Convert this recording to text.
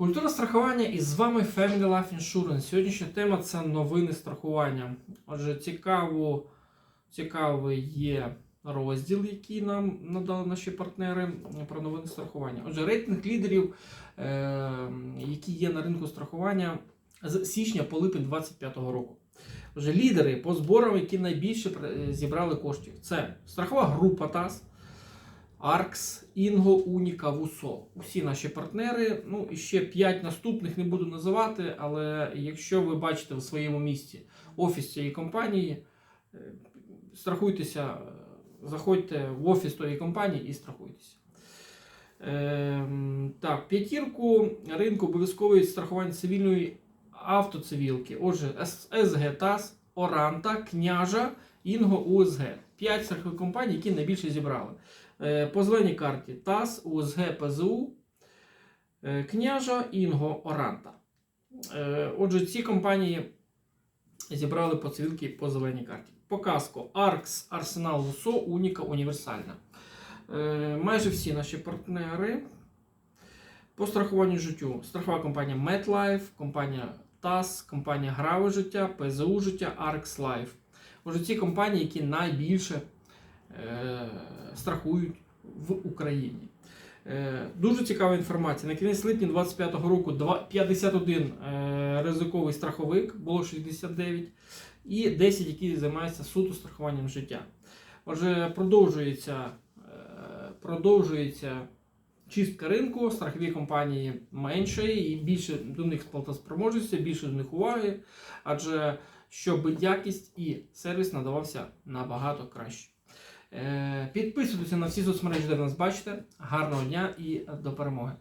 Культура страхування і з вами Family Life Insurance. Сьогоднішня тема це новини страхування. Отже, цікаво, цікавий є розділ, який нам надали наші партнери про новини страхування. Отже, рейтинг лідерів, е, які є на ринку страхування з січня по липень 2025 року. Отже, лідери по зборам, які найбільше е, зібрали коштів. Це страхова група ТАС. Аркс, Інго, Уніка, Вусо. Усі наші партнери. Ну і ще 5 наступних не буду називати, але якщо ви бачите в своєму місті офіс цієї компанії, е, страхуйтеся, заходьте в офіс тої компанії і страхуйтеся. Ем, так, п'ятірку ринку обов'язкової страхування цивільної автоцивілки. Отже, СГ ТАС, Оранта, Княжа, Інго, УСГ. П'ять страхових компаній, які найбільше зібрали. Е, По зеленій карті ТАС, УСГ, ПЗУ, е, Княжа, Інго, Оранта. Е, Отже, ці компанії зібрали по цивілки по зеленій карті. По каско Аркс, Арсенал, Лусо, Уніка, Універсальна. Майже всі наші партнери. По страхуванню життю. Страхова компанія MetLife, компанія ТАС, компанія Граве життя, ПЗУ життя, Arx Life. Отже, ці компанії, які найбільше страхують в Україні. Е, дуже цікава інформація. На кінець липня 2025 року 51 е, ризиковий страховик, було 69, і 10, які займаються суто страхуванням життя. Отже, продовжується, е, продовжується чистка ринку, страхові компанії менше і більше до них платоспроможності, більше до них уваги, адже щоб якість і сервіс надавався набагато краще. Е, Підписуйтеся на всі соцмережі, де нас бачите. Гарного дня і до перемоги!